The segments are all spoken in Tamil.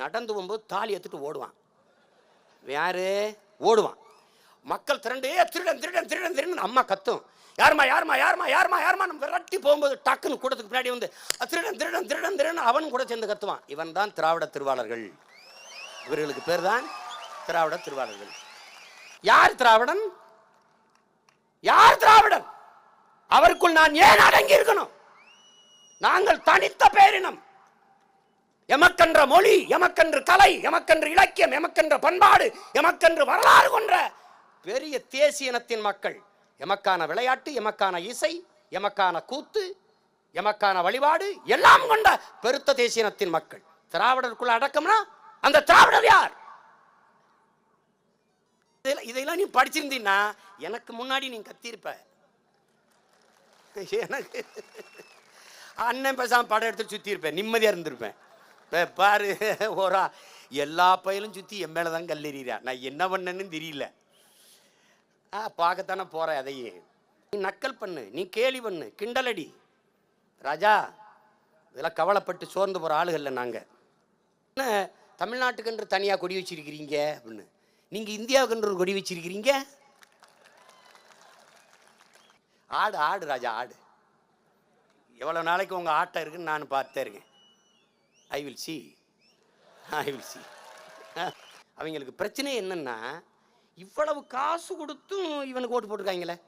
நடந்து போகும்போது தாலி எடுத்துட்டு ஓடுவான். யாரு? ஓடுவான். மக்கள் திரண்டு திருடன் திருடன் திருடன் திருடன் அம்மா கத்தும். யாரும்மா யாரும்மா யாரும்மா யாரும்மா யாரும்மா? நம்ம விரட்டி போகும்போது டக்குன்னு கூட்டத்துக்கு பின்னாடி வந்து திருடன் திருடன் திருடன் திருடன் அவனும் கூட சேர்ந்து கத்துவான். இவன் தான் திராவிட திருவாளர்கள். இவர்களுக்கு பேர் தான் திராவிட திருவாளர்கள். யார் திராவிடன்? யார் திராவிடன்? அவருக்குள் நான் ஏன் அடங்கி இருக்கணும் நாங்கள் தனித்த பேரினம். எமக்கென்ற மொழி எமக்கென்று கலை எமக்கென்று இலக்கியம் எமக்கென்ற பண்பாடு எமக்கென்று வரலாறு கொன்ற பெரிய தேசிய இனத்தின் மக்கள். எமக்கான விளையாட்டு எமக்கான இசை எமக்கான கூத்து எமக்கான வழிபாடு எல்லாம் கொண்ட பெருத்த தேசிய இனத்தின் மக்கள். திராவிடருக்குள்ள அடக்கம்னா அந்த திராவிடர் யார்? இதெல்லாம் நீ படிச்சிருந்தீன்னா எனக்கு முன்னாடி நீ கத்தியிருப்ப. எனக்கு அண்ணன் பேசாம படம் எடுத்து சுத்தி இருப்பேன் நிம்மதியா இருந்திருப்பேன். பாரு ஓரா. எல்லா பயிலும் சுற்றி என் மேலே தான் கல்லெறிகிறா நான் என்ன பண்ணேன்னு தெரியல. ஆ பார்க்கத்தானே போகிறேன் அதையே. நீ நக்கல் பண்ணு நீ கேலி பண்ணு கிண்டலடி. ராஜா இதெல்லாம் கவலைப்பட்டு சோர்ந்து போகிற ஆளுகள்ல நாங்கள் என்ன தமிழ்நாட்டுக்கென்று தனியாக கொடி வச்சிருக்கிறீங்க அப்படின்னு. நீங்கள் இந்தியாவுக்கென்று ஒரு கொடி வச்சிருக்கிறீங்க? ஆடு ஆடு ராஜா ஆடு. எவ்வளோ நாளைக்கு உங்கள் ஆட்டம் இருக்குன்னு நான் பார்த்தே இருக்கேன். I will see I will see அவங்களுக்கு பிரச்சனை என்னன்னா இவ்வளவு காசு கொடுத்தும் இவனுக்கு ஓட்டு போட்டிருக்காங்களே.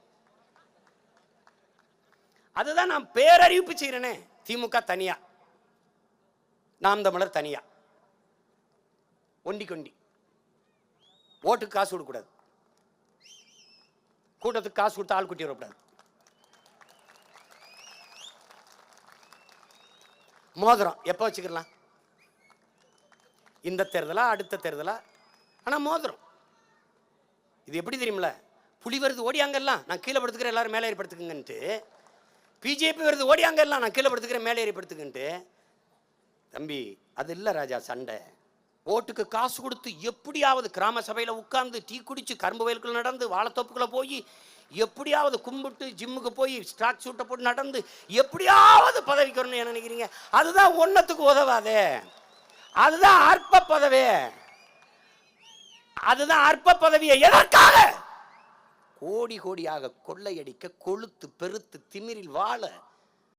அதுதான் நான் பேரறிவிப்பு செய்கிறேனே திமுக தனியா. நாம் தமிழர் தனியா. ஒண்டி. கொண்டி ஓட்டுக்கு காசு கொடுக்கக்கூடாது. கூட்டத்துக்கு காசு கொடுத்து ஆள் குட்டி வரக்கூடாது. மோதிரம். எப்போ வச்சுக்கலாம்? இந்த தேர்தலா அடுத்த தேர்தலா? ஆனால் மோதிரம். இது எப்படி தெரியுமில புலி வருது ஓடியாங்கல்லாம் நான் கீழே படுத்துக்கிறேன் எல்லாரும் மேலே ஏற்படுத்துக்குங்கன்ட்டு பிஜேபி வருது ஓடியாங்கல்லாம் நான் கீழே படுத்துக்கிறேன் மேலே ஏற்படுத்துக்குன்ட்டு தம்பி அது இல்லை ராஜா சண்டை. ஓட்டுக்கு காசு கொடுத்து எப்படியாவது கிராம சபையில் உட்கார்ந்து டீ குடிச்சு கரும்பு வயலுக்குள்ள நடந்து வாழைத்தோப்புக்குள்ளே போய் எப்படியாவது கும்பிட்டு ஜிம்முக்கு போய் ஸ்டாக் சூட்டை போட்டு நடந்து எப்படியாவது பதவிக்கு வரணும்னு என்ன நினைக்கிறீங்க? அதுதான் ஒன்றத்துக்கு உதவாதே. அதுதான் அற்ப பதவி. அதுதான் அற்ப பதவியை. எதற்காக? கோடி கோடியாக கொள்ளையடிக்க கொழுத்து பெருத்து திமிரில் வாழ.